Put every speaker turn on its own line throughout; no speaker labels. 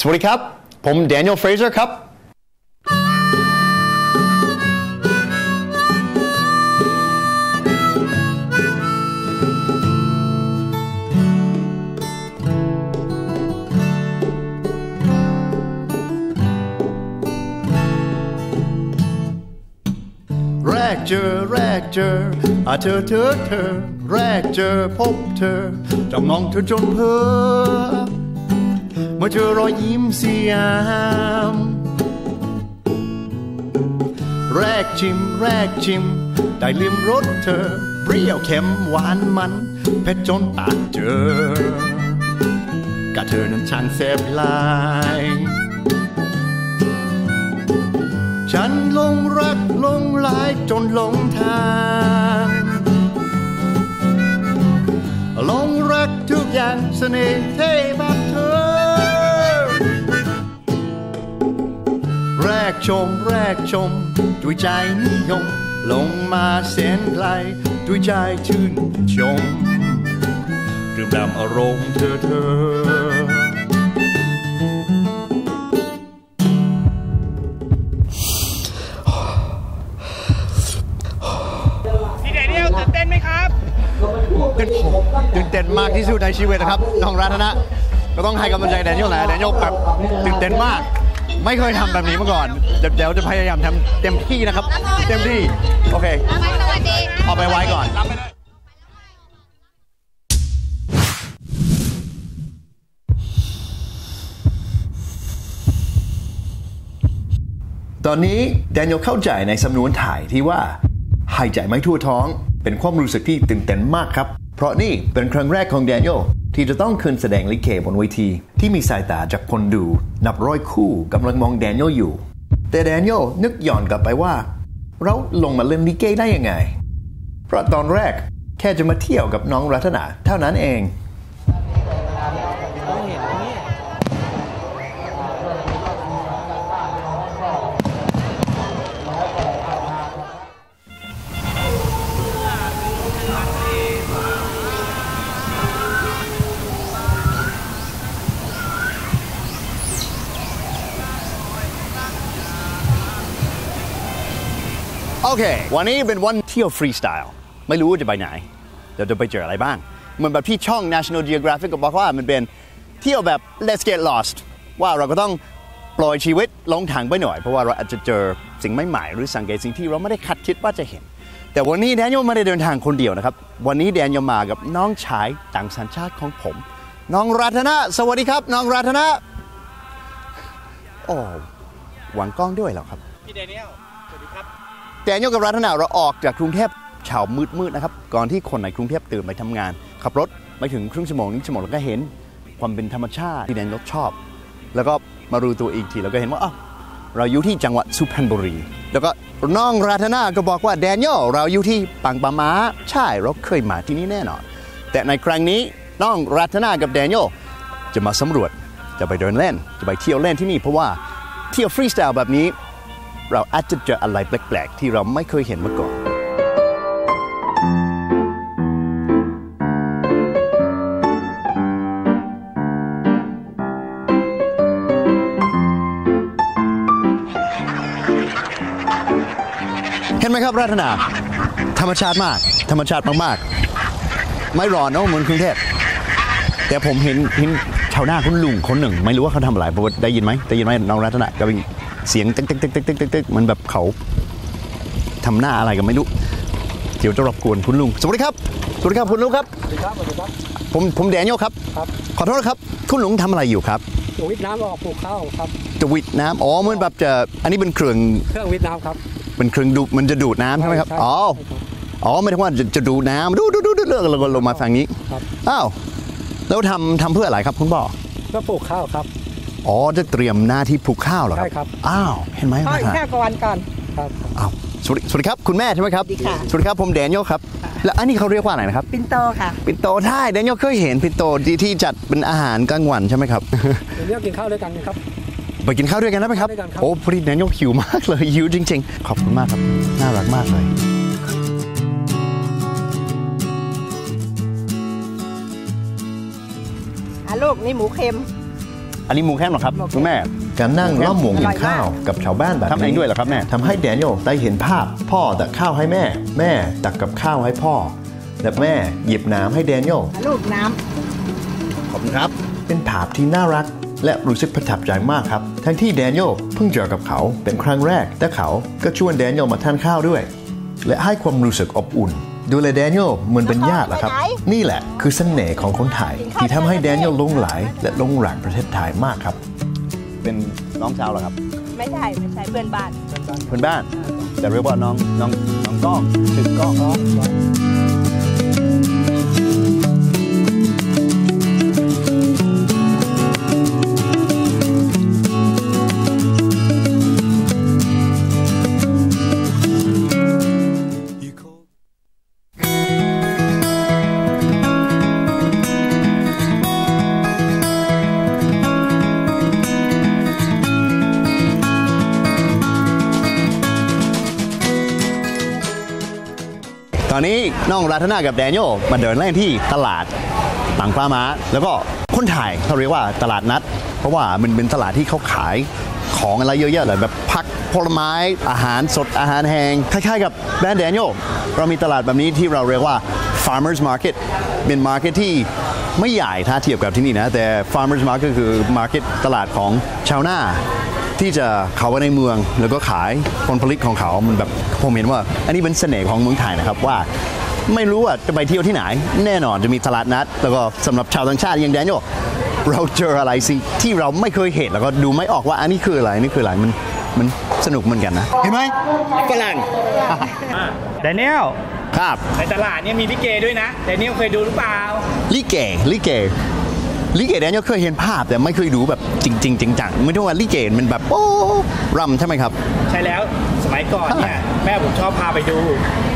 สวัสดีครับ ผมแดเนียลเฟรเซอร์ครับแรกเจอแรกเจออาเธอเธอเธอแรกเจอพบเธอจ้องมองเธอจนเพ้อเมื่อเจอรอยยิ้มสยาม แรกชิม แรกชิม ได้ลิมรสเธอ เปรี้ยวเค็มหวานมันเผ็ดจนปากเจอกะเธอนั้นช่างแสบหลาย ฉันลงรักลงหลายจนหลงทางหลงรักทุกอย่างเสน่ห์เท่แบบ รกชม แรกชม ด้วยใจนิยม ลงมาแสนไกล ด้วยใจชื่นชมดื่มด่ำอารมณ์เธอเธอ
ทีเดนิเอลตื่นเต้นไหมครับ
ตื่นตื่นเต้นมากที่สุดในชีวิตนะครับน้องรัตนะก็ต้องให้กำลังใจแดเนียลแหละแดเนียลแบบตื่นเต้นมาก ไม่เคยทำแบบนี้มาก่อน เดี๋ยวจะพยายามทำเต็มที่นะครับ เต็มที่ โอเค
สวัสดี
เอาไปไว้ก่อนตอนนี้แดเนียลเข้าใจในสำนวนถ่ายที่ว่า หายใจไม่ทั่วท้อง เป็นความรู้สึกที่ตื่นเต้นมากครับ เพราะนี่เป็นครั้งแรกของแดเนียล ที่จะต้องขึ้นแสดงลิเกบนเวที ที่มีสายตาจากคนดู นับร้อยคู่กำลังมองแดเนียลอยู่ แต่แดเนียลนึกย้อนกลับไปว่า เราลงมาเล่นลิเกได้ยังไง เพราะตอนแรกแค่จะมาเที่ยวกับน้องรัตนาเท่านั้นเอง เค วันนี้เป็นวันเที่ยวฟรีสไตล์ไม่รู้ว่าจะไปไหนเดี๋ยวจะไปเจออะไรบ้าง เหมือนแบบที่ช่อง National Geographic ก็บอกว่ามันเป็นเที่ยวแบบ let's get lost ว่าเราก็ต้องปล่อยชีวิตลงทางไปหน่อย เพราะว่าเราอาจจะเจอสิ่งใหม่ๆหรือสังเกตสิ่งที่เราไม่ได้คาดคิดว่าจะเห็น แต่วันนี้แดนยลไม่ได้เดินทางคนเดียวนะครับ วันนี้แดนยลมากับน้องชายต่างสัญชาติของผม น้องรัตนะ สวัสดีครับ น้องรัตนะโอ้หวังกล้องด้วยเหรอครับ
พี่เดนเอลสวัสดีครับ
แดเนียลกับรัตนาเราออกจากกรุงเทพเช้ามืดๆนะครับ ก่อนที่คนในกรุงเทพตื่นไปทำงาน ขับรถไปถึงครึ่งชั่วโมงนึงชั่วโมงแล้วก็เห็นความเป็นธรรมชาติที่แดเนียลชอบ แล้วก็มารู้ตัวอีกทีแล้วก็เห็นว่าอ้าวเราอยู่ที่จังหวัดสุพรรณบุรี แล้วก็น้องรัตนาก็บอกว่าแดเนียลเราอยู่ที่ปังปามาใช่เราเคยมาที่นี่แน่นอน แต่ในครั้งนี้น้องรัตนากับแดเนียลจะมาสำรวจจะไปเดินเล่น จะไปเที่ยวเล่นที่นี่เพราะว่าเที่ยวฟรีสไตล์แบบนี้ เราอาจจะเจออะไรแปลกๆ ที่เราไม่เคยเห็นมาก่อน เห็นไหมครับรัตนา ธรรมชาติมาก ธรรมชาติมากๆ ไม่ร้อนเนอะเหมือนกรุงเทพแต่ผมเห็นเห็นชาวนาคุณลุงคนหนึ่ง ไม่รู้ว่าเขาทำอะไรเพราะว่าได้ยินไหมได้ยินไหมน้องรัตนาก็เป็น เสียงตึ๊กตึ๊กตึ๊กตึ๊กตึ๊กตึ๊กตึ๊กมันแบบเขาทำหน้าอะไรก็ไม่รู้เดี๋ยวจะรบกวนคุณลุงสวัสดีครับสวัสดีครับคุณลุงครับ
สวัสดีครับสวัสดีครับ
ผมผมแดเนียลครับ
ครับ
ขอโทษนะครับ คุณลุงทำอะไรอยู่ครับ
หนูวิทย์น้ำออกปลูกข้าวครับ
จะวิดน้ำอ๋อเหมือนแบบจะอันนี้เป็นเครื่อง
เครื่องวิทย์น้ำครับ
เป็นเครื่องดูดมันจะดูดน้ำใช่ไหมครับ
ใช่
อ๋อ
ใช่ครับ
อ๋อไม่ถึงว่าจะจะดูดน้ำดูดูดูดูดูแล้วก็ลงมาฝั่งนี้
ครับ
อ้าวแล้วทำทำเพื่ออะไรครับคุณพ่อ
ก็ปลูกข้าวครับ
อ๋อจะเตรียมหน้าที่ปลูกข้าวเหรอครับ
ใช่ครับ
อ้าว เห็นไหม
พ่ออีก
ครับ
แค่กวันก่อน
ครับ
อ้าวสวัสดีสวัสดีครับ คุณแม่ใช่ไหมครับ
สวัสดีค่ะ
สวัสดีครับผมแดเนียลครับ แล้วอันนี้เขาเรียกว่าอะไรนะครับ
ปินโตค่ะ
ปิ่นโตใช่แดเนียลเคยเห็นปิ่นโตที่ที่จัดเป็นอาหารกลางวันใช่ไหมครับ
เดี๋ยวนี้กินข้าวด้วยกันนะครับ
ไปกินข้าวด้วยกันได้ไหมครับ
ด้วยกันครับ
โอ้พอดีแดเนียลหิวมากเลยหิวจริง ๆ ขอบคุณมากครับ น่ารักมากเลย
อะลูกนี่หมูเค็ม
อัอันนี้หมูแคมเหรอครับคุณแม่
การนั่งล้อมวงกินข้าวกับชาวบ้านแบบ
ทำเอง
นี้
ด้วยเหรอครับแม่
ทำให้แดเนียลได้เห็นภาพ พ่อตักข้าวให้แม่ แม่ตักกับข้าวให้พ่อ และแม่หยิบน้ำให้แดเนียล
ลูกน้
ขอบคุณครับ
เป็นภาพที่น่ารักและรู้สึกประทับใจมากครับ ทั้งที่แดเนียลเพิ่งเจอกับเขาเป็นครั้งแรก แต่เขาก็ชวนแดเนียลมาทานข้าวด้วย และให้ความรู้สึกอบอุ่น ดูแลแดเนียลเหมือนเป็นญาติแหละครับ นี่แหละคือเสน่ห์ของคนไทยที่ทำให้แดเนียลหลงไหลและหลงรักประเทศไทยมากครับ
เป็นน้องสาวเหรอครับำ
ไม่ใช่ไม่ใช่เพื่อนบ้าน
เพื่อนบ้าน แต่เรียกว่าน้องน้องน้องก้องชื่อก้อง นนี้องรัตนากับแดเนียลมาเดินเล่นที่ตลาดต่างปลามาแล้วก็คนไทยเขาเรียกว่าตลาดนัด เพราะว่ามันเป็นตลาดที่เขาขายของอะไรเยอะแยะเลยแบบผักผลไม้อาหารสดอาหารแห้งคล้ายๆกับแบรนด์แดเนียลเรามีตลาดแบบนี้ที่เราเรียกว่า farmers market เป็น market ที่ไม่ใหญ่ถ้าเทียบกับที่นี่นะ แต่ farmers market คือ market ตลาดของชาวนาที่จะเขาไปในเมืองแล้วก็ขายผลผลิตของเขา มันแบบผมเห็นว่า อันนี้เป็นเสน่ห์ของเมืองไทยนะครับว่า ไม่รู้ว่าจะไปเที่ยวที่ไหน แน่นอนจะมีตลาดนัด แล้วก็สำหรับชาวต่างชาติอย่างแดเนียลเราเจออะไรสิที่เราไม่เคยเห็นแล้วก็ดูไม่ออกว่าอันนี้คืออะไรอันนี่คืออะไรมันมันสนุกเหมือนกันนะ เห็นไหมฝรั่ง
แดเนียล
ครับ
ในตลาดเนี่ยมีลิเกด้วยนะแดเนียลเคยดูหรือเปล่า
ลิเกลิเกลิเกแดเนียลเคยเห็นภาพแต่ไม่เคยดูแบบจริงๆจังๆไม่ใช่ว่าลิเกมันแบบโอ้รำใช่ไหมครับ
ใช่แล้วส มัยก่อนเนี่ยแม่ผมชอบพาไปดู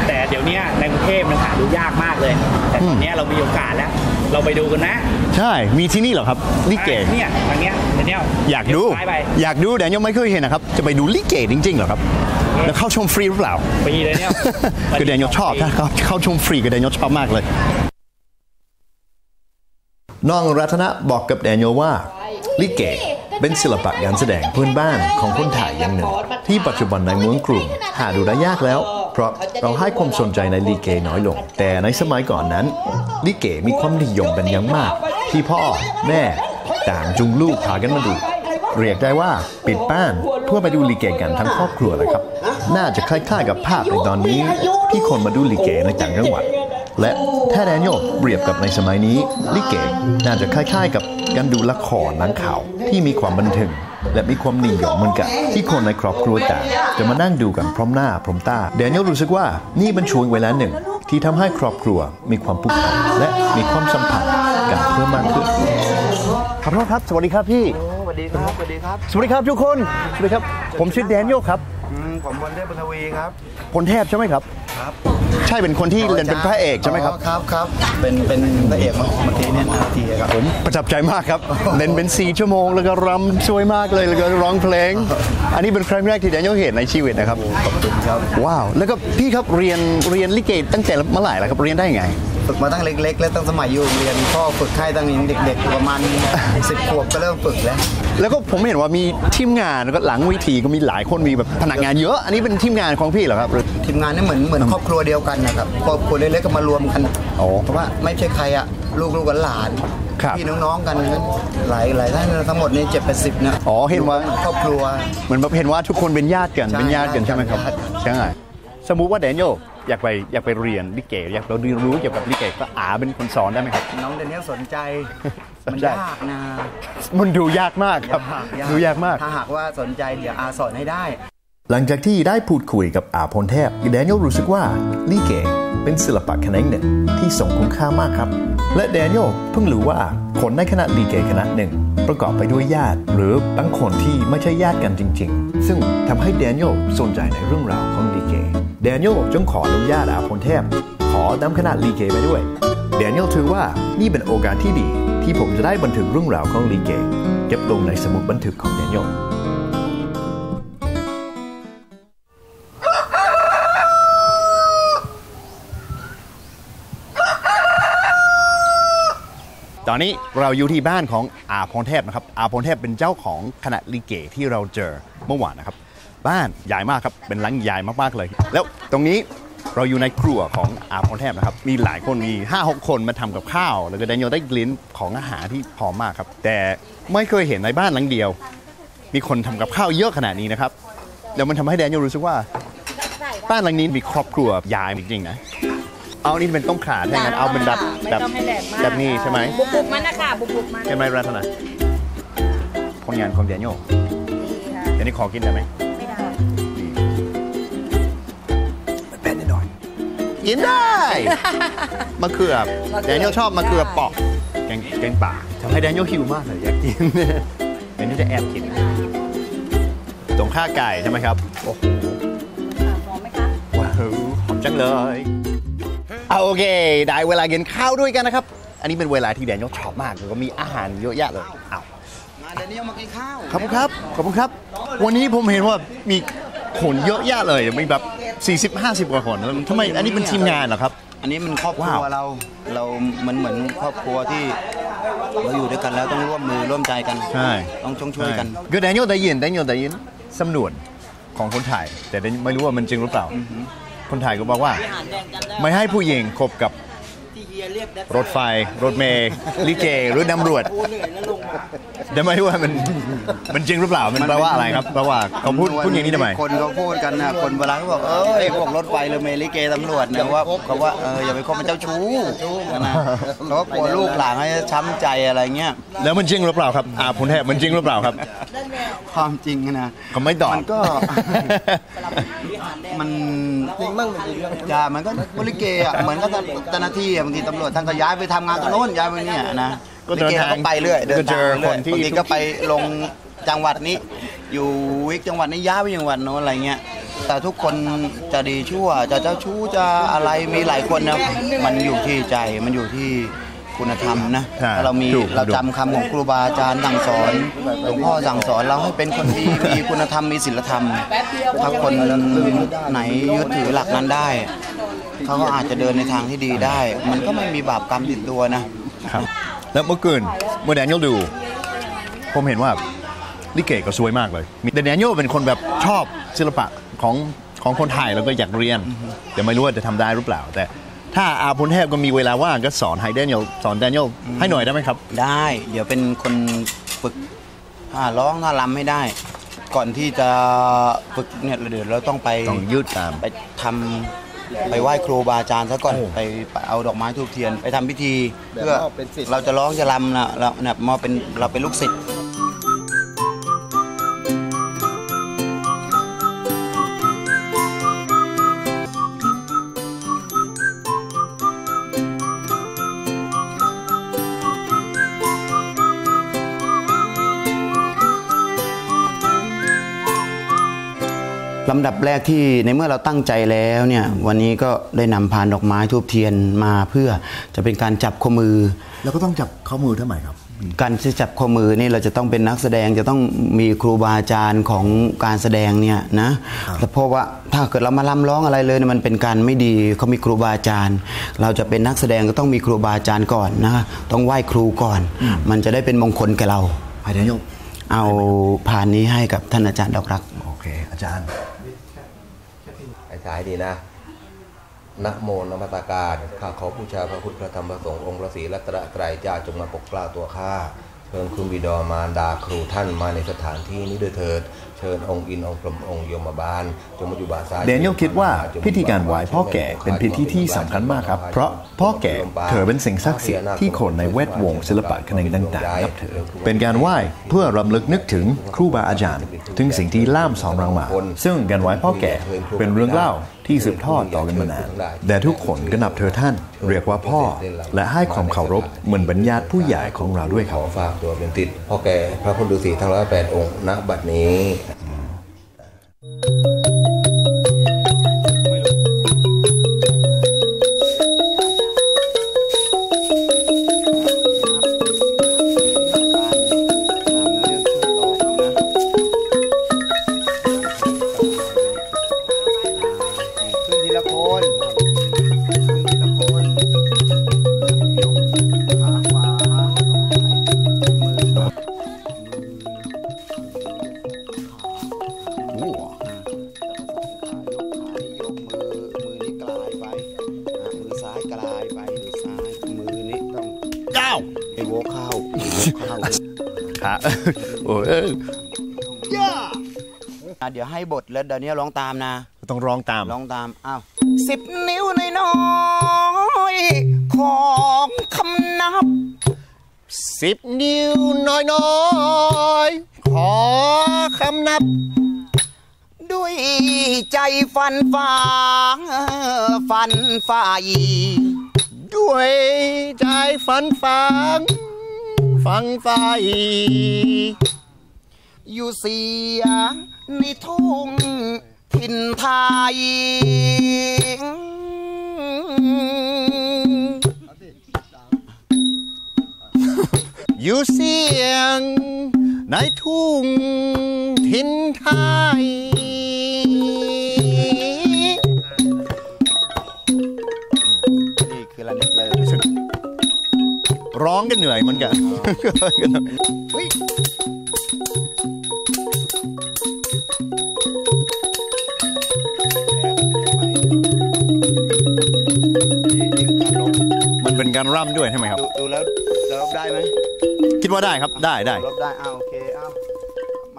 แต่เดี๋ยวเนี้ยในกรุงเทพมันหาดูยากมากเลย แต่ตอนเนี้ยเรามีโอกาสแล้ว เราไปดูกันนะ
ใช่ มีที่นี่เหรอครับลิเก
เนี่ยทางเนี้ยแดเนียล
อยากดู
ซ้ายไป
อยากดูแต่ยังไม่เคยเห็นนะครับ จะไปดูลิเกจริงๆเหรอครับ แล้วเข้าชมฟรีหรือเปล่า
ฟรีเลยเนี่ย
คือแดเนียลชอบถ้าเขาเข้าชมฟรีก็แดเนียลชอบมากเลย
น้องรัตนะบอกกับแดเนียลว่าลิเก เป็นศิลปะการแสดงพื้นบ้านของคนไทยอย่างหนึ่ง ที่ปัจจุบันในเมืองกรุงหาดูได้ยากแล้ว เพราะเราให้ความสนใจในลิเกน้อยลง แต่ในสมัยก่อนนั้นลิเกมีความนิยมเป็นอย่างมาก ที่พ่อแม่ต่างจุงลูกพากันมาดู เรียกได้ว่าปิดบ้านเพื่อไปดูลิเกกันทั้งครอบครัวเลยครับ น่าจะคล้ายๆกับภาพในตอนนี้ที่คนมาดูลิเกในต่างจังหวัด และถ้าแดเนียลเปรียบกับในสมัยนี้ ลิเกน่าจะคล้ายๆ กับการดูละครหนังข่าวที่มีความบันเทิงและมีความนิยมเหมือนกันที่คนในครอบครัวต่างจะมานั่งดูกันพร้อมหน้าพร้อมตาแดเนียลรู้สึกว่านี่เป็นช่วงเวลาหนึ่ง ที่ทำให้ครอบครัวมีความผูกพันและมีความสัมพันธ์กันเพิ่มมากขึ้น
ขอโทษครับ สวัสดีครับพี่
สวัสดีครับสวัสดีครับ
สวัสดีครับทุกคนสวัสดีครับ ผมชื่อแดเนียลครับ
อืมผมบอลเทพบุญทวีครับ
พลเทพใช่ไหมครับ
ครับ
ใช่เป็นคนที่เล่นเป็นพระเอกใช่ไหมครับ
อ๋อครับครับเป็นเป็นพระเอกเมื่อกี้เนี่ยนาทีครับผม
ประทับใจมากครับ เล่นเป็นสี่ชั่วโมง แล้วก็รำสวยมากเลยแล้วก็ร้องเพลง อันนี้เป็นครั้งแรกที่แดเนียลเห็นในชีวิตนะครับ
ขอบคุณครับ
ว้าว แล้วก็พี่ครับเรียนเรียนลิเกตั้งแต่เมื่อไหร่ล่ะครับเรียนได้ยังไง
ฝึกมาตั้งเล็ก ๆ และตั้งสมัยอยู่โรงเรียนพ่อฝึกให้ตั้งแต่เด็กๆประมาณ 10 ขวบก็เริ่มฝึกแล้ว
แล้วก็ผมเห็นว่ามีทีมงานแล้วก็หลังเวิธีก็มีหลายคนมีแบบพนักงานเยอะ อันนี้เป็นทีมงานของพี่เหรอครับหรือ
ทีมงานนี่เหมือนเหมือนครอบครัวเดียวกันนะครับครอบครัวเล็กๆก็มารวมกัน
อ๋อ
เพราะว่าไม่ใช่ใครอะลูกลูกกับหลาน
ครับ
พี่น้องๆกันนั้นหลายหลายท่านทั้งหมดนี่เจ็ดแปดสิบนะ
อ๋อเห็นว่า
อยู่กัครอบครัว
เหมือนแบบเห็นว่าทุกคนเป็นญาติกัน
ใช่
เป็นญาติกันใช่ไหมครับ
ญาติ
ใช่สมมุติว่าแดเนียล อยากไปอยากไปเรียนลิเกอยากเราเรียนรู้เกี่ยวกับลิเกก็อาเป็นคนสอนได้ไหมครับ
น้องเดนเนียลสนใจ
สน
มัน
ใจ
ยากนะ
มันดูยากมากครับ ดูยากมาก
ถ้าหากว่าสนใจเดี๋ยวอาสอนให้ได้
หลังจากที่ได้พูดคุยกับอาพลเทพแดเนียลรู้สึกว่าลิเกเป็นศิลปะแขนงหนึ่งที่ทรงคุณค่ามากครับ และแดเนียลเพิ่งรู้ว่าคนในคณะลิเกคณะหนึ่ง ประกอบไปด้วยญาติ หรือบางคนที่ไม่ใช่ญาติกันจริง ๆ ซึ่งทำให้แดเนียลสนใจในเรื่องราวของลิเกแดเนียลจึงขออนุญาตอาพลเทพ ขอนำคณะลิเกไปด้วยแดเนียลถือว่านี่เป็นโอกาสที่ดีที่ผมจะได้บันทึกเรื่องราวของลิเก เก็บลงในสมุดบันทึกของแดเนียล
ตอนนี้เราอยู่ที่บ้านของอาพรเทพนะครับ อาพรเทพเป็นเจ้าของคณะลิเกที่เราเจอเมื่อวานนะครับ บ้านใหญ่มากครับ เป็นหลังใหญ่มากๆเลย แล้วตรงนี้เราอยู่ในครัวของอาพรเทพนะครับ มีหลายคนมี5 6คนมาทำกับข้าว แล้วก็แดเนียลได้กลิ่นของอาหารที่หอมมากครับ แต่ไม่เคยเห็นในบ้านหลังเดียว มีคนทำกับข้าวเยอะขนาดนี้นะครับแล้วมันทำให้แดเนียลรู้สึกว่า บ้านหลังนี้มีครอบครัวใหญ่จริงๆนะเอานี่เป็นต้มขาแทนกันเอาเป็นแบบแบบแบบนี้ใช่ไหม
บุกบุกมันนะคะบุกบุกมัน
เห็นไหมรัตนาผลงานของแดเนียลเดี๋ยวนี้ขอกินได้ไหม กินได้มะเขือแดเนียลชอบมะเขือเปอกแกงแกงป่าทำให้แดเนียลหิวมากเลยอยากกินแดเนียลจะแอบกินตรงข้าไก่ใช่ไหมครับโอ้โห
หอมไหมคะ
ว้าวหอมจังเลยเอาโอเค ได้เวลากินข้าวด้วยกันนะครับ อันนี้เป็นเวลาที่แดเนียลชอบมากแล้วก็มีอาหารเยอะแยะเลยอ้าว
มาเดี๋ยวนี้เอามากินข้าว
ขอบคุณครับ ขอบคุณครับ วันนี้ผมเห็นว่ามีคนเยอะแยะเลยมีแบบ 40 50 กว่าคนทำไมอันนี้เป็นทีมงานเหรอครับ
อันนี้มันครอบครั
ว้าว
วเราเราเหมือนเหมือนครอบครัวที่เราอยู่ด้วยกันแล้วต้องร่วมมือร่วมใจกัน
ใช่
ต้องช่วยช่วยกัน
คือแดเนียลได้ยินแดเนียลได้ยินสำนวนของคนไทยแต่ไม่รู้ว่ามันจริงหรือเปล่า คนไทยก็บอกว่า ไม่ให้ผู้หญิงคบกับ รถไฟ รถเมล์ลิเกหรือตำรวจแต่ไม่รู้ว่ามันมันจริงหรือเปล่ามันแปลว่าอะไรครับแปลว่าเขาพูดพูดอย่างนี้ทำไม
คนเขาพูดกันนะคนโบราณเขาบอกเอ้ยพวกรถไฟหรือเมลิเกตำรวจนะว่าเขาว่าเอออย่าไปคบเป็นเจ้าชู้นะเขาก็กลัวลูกหลานให้ช้ำใจอะไรเงี้ย
แล้วมันจริงหรือเปล่าครับอาพลแทบมันจริงหรือเปล่าครับ
ความจริงนะ
เขาไม่ตอบ
มันก็มันจริงบ้างจริงอย่ามันก็บริเกอะเหมือนกับเจ้าหน้าที่อะบางทีตำรวจท่านก็ย้ายไปทำงานตรงโน้นย้ายไปเนี่ยนะ
ก็เดินทาง
ลิก็ไปเรื่อยเดิน
ก็เจ
ทาง
อ
ไปเรื่อย
คนที่
บางทีก็ไปลงจังหวัดนี้ อยู่วิกจังหวัดนี้ย้ายไปจังหวัดโน้นอะไรเงี้ยแต่ทุกคนจะดีชั่วจะเจ้าชู้จะอะไรมีหลายคนนะมันอยู่ที่ใจมันอยู่ที่คุณธรรมนะ
ใช่
ถ้าเรามี
ถูก
เราจำคำของครูบาอาจารย์สั่งสอนหลวงพ่อสั่งสอนเราให้เป็นคนดี มีคุณธรรมมีศีลธรรม ถ้าคนไหนยึดถือหลักนั้นได้ เขาก็อาจจะเดินในทางที่ดีได้ มันก็ไม่มีบาปกรรมติดตัวนะ
ครับ แล้วเมื่อคืนเมื่อแดเนียลดู ผมเห็นว่าลิเกก็สวยมากเลยมีแต่แดเนียลเป็นคนแบบชอบศิลปะของของคนไทยแล้วก็อยากเรียนแต่ไม่รู้ว่าจะทำได้หรือเปล่า แต่ถ้าอาพลเทพก็มีเวลาว่างก็สอนให้แดเนียลสอนแดเนียลให้หน่อยได้ไหมครับ
ได้ เดี๋ยวเป็นคนฝึกท่าร้องท่ารำให้ได้ ก่อนที่จะฝึกเนี่ยเดี๋ยวเราต้องไป
ต้องยืดตาม
ไปทำ ไปไหว้ครูบาอาจารย์ซะก่อน
โอ้
ไปไปเอาดอกไม้ทูบเทียน ไปทำพิธีเพื่อเราจะร้องจะรำนะเราเนี่ยมาเป็นเราเป็นลูกศิษย์ ลำดับแรกที่ในเมื่อเราตั้งใจแล้วเนี่ยวันนี้ก็ได้นำพานดอกไม้ทูบเทียนมาเพื่อจะเป็นการจับข้อมือ
แล้วก็ต้องจับข้อมือทำไมครับ
การที่จับข้อมือนี่เราจะต้องเป็นนักแสดงจะต้องมีครูบาอาจารย์ของการแสดงเนี่ยนะแต่เพราะว่าถ้าเกิดเรามาลำร้องอะไรเลยเนี่ยมันเป็นการไม่ดีเขามีครูบาอาจารย์ เราจะเป็นนักแสดงก็ต้องมีครูบาอาจารย์ก่อนนะต้องไหว้ครูก่อน มันจะได้เป็นมงคลแก่เรา
ให้แดเนียล
เอาพานนี้ให้กับท่านอาจารย์ดอกรัก
โอเคอาจารย์
ไอ้สายดีนะนะโมนมัตการข้าขอบูชาพระพุทธพระธรรมพระสงฆ์องค์พระศรีรัตนตรัยเจ้าจงมาปกเกล้าตัวข้าเถิมคุณบิดอมารดาครูท่านมาในสถานที่นี้ด้วยเถิดเชิญองค์อินองค์พรหมองค์ยมบาลจงมาอยู่บาซ้าย
เดนิเอลคิดว่าพิธีการไหว้พ่อแก่เป็นพิธีที่สำคัญมากครับ เพราะพ่อแก่เธอเป็นสิ่งศักดิ์สิทธิ์ที่คนในแวดวงศิลปะแขนงต่างๆนับถือเป็นการไหว้เพื่อรำลึกนึกถึงครูบาอาจารย์ ถึงสิ่งที่ล่ามสอนเรามา ซึ่งการไหว้พ่อแก่เป็นเรื่องเล่าที่สืบทอดต่อกันมานาน แต่ทุกคนก็นับเธอท่าน เรียกว่าพ่อ และให้ความเคารพเหมือนบรรญาติผู้ใหญ่ของเราด้วยค
ข
รับ
อฝากตัวเป็นติดพ่อแก่พระพุทธฤาษีทั้งร้อยแปดองค์ณบัดนี้
ขึ้น เดี๋ยวให้บทแล้วเดี๋ยวนี้ร้องตามนะ
ต้องร้องตาม
ร้องตาม อ้าวสิบนิ้วน้อยๆของคำนับ
สิบนิ้วน้อยๆขอคำนับ
ด้วยใจฟันฝ่าฟันฝ่าย
ด้วยใจฝันฟังฟังไฟ
อยู่เสีย ในทุ่งถิ่นไทย
อยู่เสียงในทุ่งทินไทย
นี่คือระนิดเลย
ร้องกันเหนื่อยเหมือนกัน มันเป็นการร่ำด้วยใช่ไหมครับ
ดูดูแล้วเราลบได้ไหม
คิดว่าได้ครับได้ได้
ลบได้อ้าวโอเคอ้าว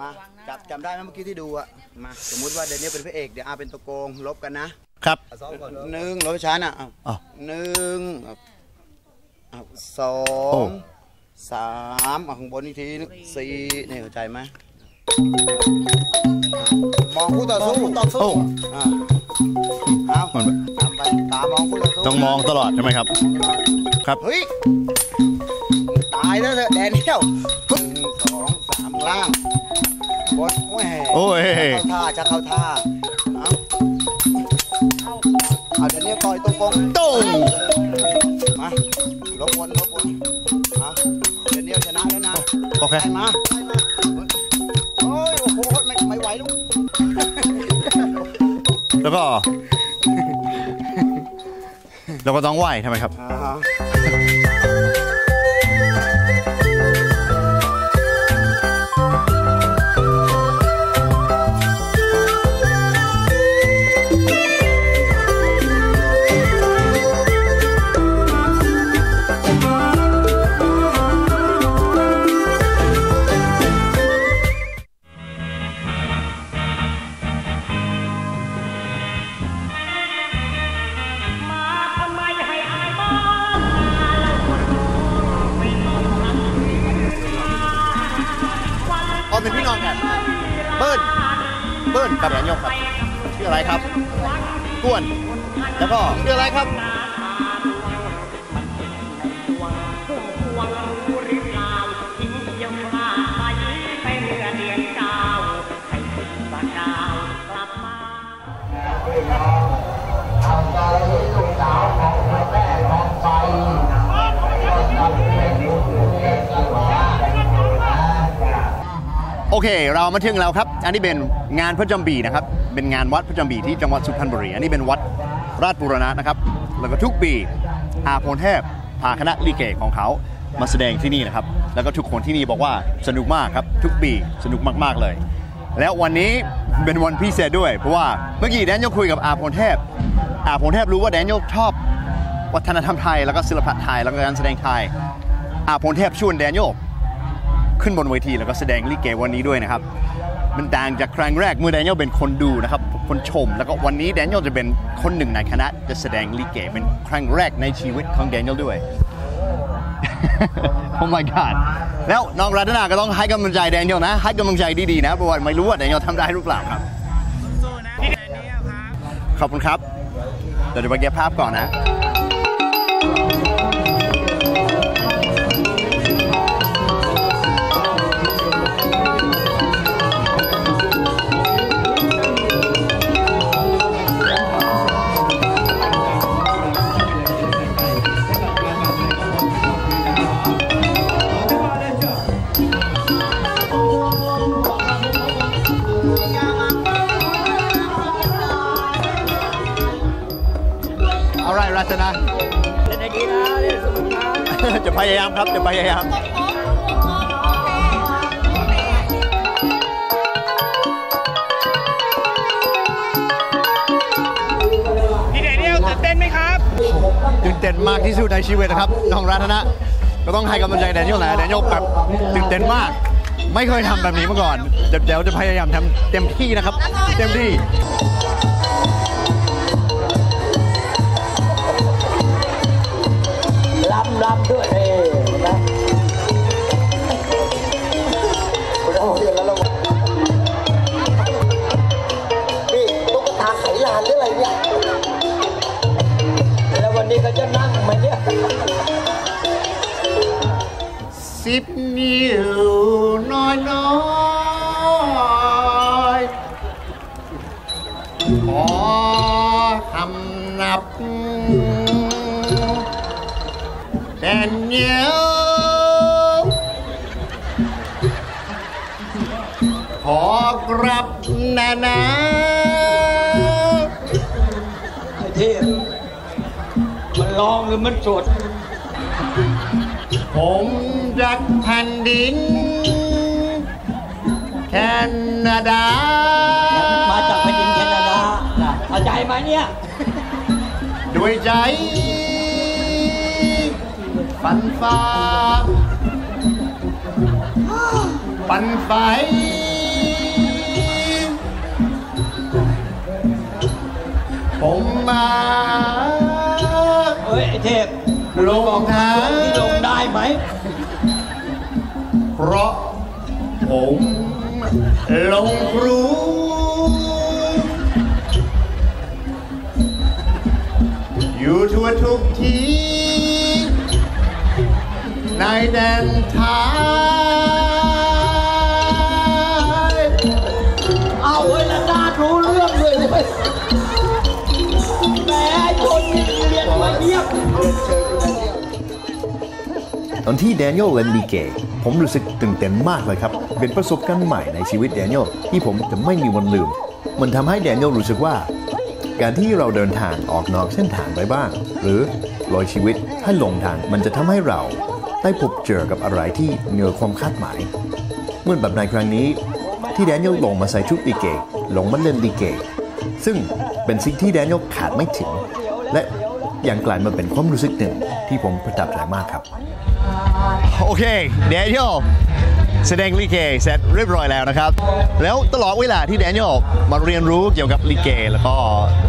มาจับจำได้ไหมเมื่อกี้ที่ดูอะมาสมมุติว่าเดนนี่เป็นพระเอกเดี๋ยวอาเป็นตัวโกงลบกันนะครับ หนึ่งลบช้านะอ้าว
อ้าว
หนึ่งอ้าวสอ
โอ้
งสามอะข้างบนอีกทีนึงสี่นี่เข้าใจไหมมองคู่ต่อสู้ต่อสู้
โอ้
อะเอา
มัน
ไปตามองคู่ต่อสู้
ต้องมองตลอดใช่ไหมครับ ครับ
เฮ้ยตายแล้วเถอะแดนเนียลหนึ่งสองสามล่างบนแหว
โอ้ย
จะเข้าท่าจะเข้าท่าเอาเอาเดี๋ยวนี้ต่อยตรงกง
ตุ้ง
มาลบวนลบวนเอาเดี๋ยวนี้ชนะแล้วนะ
โอเค
ได้มาได้มาโอ้ยโอ้โหไม่ไม่ไหวลูก
แล้วก็ เราก็ต้องไหวทำไมครับ
อ่าฮะ
เบิ้ลเบิ้ลกับแดนยกครับชื่ออะไรครับ ก้วน แล้วก็ชื่ออะไรครับ อเค เรามาถึงแล้วครับ อันนี้เป็นงานพระจำปีนะครับ เป็นงานวัดพระจำปีที่จังหวัดสุพรรณบุรี อันนี้เป็นวัดราชบูรณะนะครับ แล้วก็ทุกปีอาพลเทพพาคณะลิเกของเขามาแสดงที่นี่นะครับ แล้วก็ทุกคนที่นี่บอกว่าสนุกมากครับ ทุกปีสนุกมากๆเลย แล้ววันนี้เป็นวันพิเศษด้วย เพราะว่าเมื่อกี้แดนยลคุยกับอาพลเทพอาพลเทพรู้ว่าแดนยลชอบวัฒนธรรมไทย แล้วก็ศิลปะไทย แล้วก็การแสดงไทยอาพลเทพชวนแดนยล ขึ้นบนเวทีแล้วก็แสดงลิเกวันนี้ด้วยนะครับ มันต่างจากครั้งแรกเมื่อแดเนียลเป็นคนดูนะครับคนชม แล้วก็วันนี้แดเนียลจะเป็นคนหนึ่งในคณะจะแสดงลิเกเป็นครั้งแรกในชีวิตของแดเนียลด้วย โอ้ my god แล้วน้องรัตนาก็ต้องให้กำลังใจแดเนียลนะ ให้กำลังใจดีๆนะเพราะว่าไม่รู้ว่าแดเนียลทำได้หรือเปล่าครับขอบคุณครับเดี๋ยวจะไปเก็บภาพก่อนนะ จะพยายามครับจะพยายาม
พี่เดนิเอลตื่นเต้นไหมครับ
ตื่นเต้นมากที่สุดในชีวิตนะครับน้องรัตนะก็ต้องให้กำลังใจแดเนียลนะแดเนียลแบบตื่นเต้นมาก ไม่เคยทำแบบนี้มาก่อนเดี๋ยวเดี๋ยวจะพยายามทำเต็มที่นะครับ เต็มที่
รับรับด้วย แล้ววันนี้เขาจะนั่งไหมเนี่ย
สิบนิ้วน้อยน้อยขอคำนับแดนเนี้ยขอกรับนานา
เทพ ร้องหรือมันสด
ผมรักแผ่นดิน แคนาดา
มาจากแผ่นดินแคนาดาน่ะเข้าใจไหมเนี่ย
ด้วยใจปันฟ้า ปันไฟผมมา
เอ้ยไอเทพ
ลงทาง
ที่ลงได้ไหม
เพราะผมลงครูอยู่ทั่วทุกที่ในแดนไทย
ตอนที่แดเนียลเล่นลีเกผมรู้สึกตื่นเต้นมากเลยครับ เป็นประสบการณ์ใหม่ในชีวิตแดเนียลที่ผมจะไม่มีวันลืม มันทำให้แดเนียลรู้สึกว่า การที่เราเดินทางออกนอกเส้นทางไปบ้าง หรือลอยชีวิตให้หลงทางมันจะทำให้เรา ได้พบเจอกับอะไรที่เหนือความคาดหมาย เมื่อแบบในครั้งนี้ ที่แดเนียลลงมาใส่ชุดลีเกลงมาเล่นลีเกซึ่งเป็นสิ่งที่แดเนียลขาดไม่ถึง และ ยังกลายมาเป็นความรู้สึกหนึ่งที่ผมประทับใจมากครับ
โอเคแดนียลแสดงลิเกเสร็จเรียบร้อยแล้วนะครับ แล้วตลอดเวลาที่แดเนียลมาเรียนรู้เกี่ยวกับลิเก แล้วก็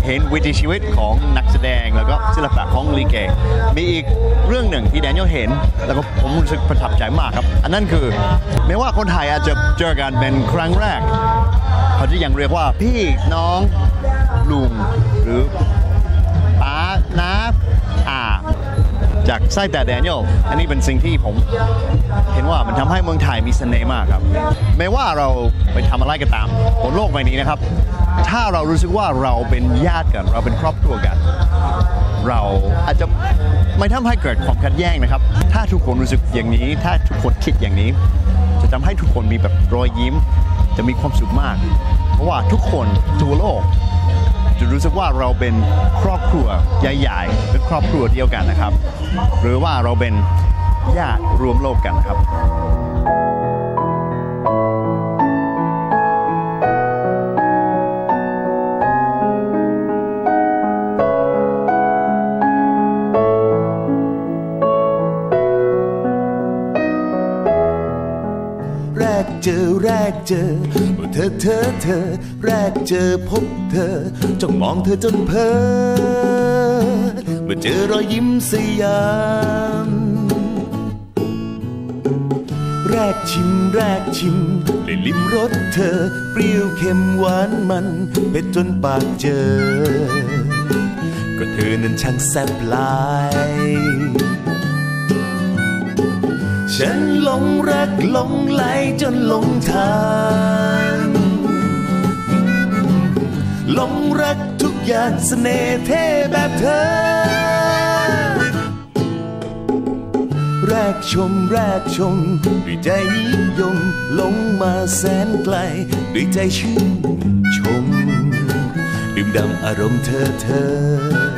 เห็นวิถีชีวิตของนักแสดงแล้วก็ศิลปะของลิเก มีอีกเรื่องหนึ่งที่แดเนียลเห็น แล้วก็ผมรู้สึกประทับใจมากครับ อันนั้นคือแม้ว่าคนไทยอาจจะเจอกันเป็นครั้งแรก เขาจะยังเรียกว่าพี่น้องลุงหรือ น้าอาจากไส้แต่แดเนียลอันนี้เป็นสิ่งที่ผมเห็นว่ามันทำให้เมืองไทยมีเสน่ห์มากครับ ไม่ว่าเราไปทำอะไรก็ตามบนโลกใบนี้นะครับ ถ้าเรารู้สึกว่าเราเป็นญาติกัน เราเป็นครอบครัวกัน เราอาจจะไม่ทำให้เกิดความขัดแย้งนะครับ ถ้าทุกคนรู้สึกอย่างนี้ ถ้าทุกคนคิดอย่างนี้ จะทำให้ทุกคนมีแบบรอยยิ้ม จะมีความสุขมาก เพราะว่าทุกคนทั่วโลก จะรู้สึกว่าเราเป็นครอบครัวใหญ่ๆเป็นครอบครัวเดียวกันนะครับ หรือว่าเราเป็นญาติรวมโลกกันนะครับ
เจอแรกเจอ เธอเธอเธอ แรกเจอพบเธอจ้องมองเธอจนเพ้อเมื่อเจอรอยยิ้มสยามแรกชิมแรกชิมได้ลิ้มรสเธอ เปรี้ยวเค็มหวานมันเผ็ดจนปากเจอ ก็เธอนั้นช่างแซ่บหลาย ฉันหลงรักหลงไหลจนหลงทางหลงรักทุกอย่างเสน่ห์เท่แบบเธอ แรกชมแรกชมด้วยใจนิยมลงมาแสนไกลด้วยใจชื่นชมดื่มด่ำอารมณ์เธอเธอ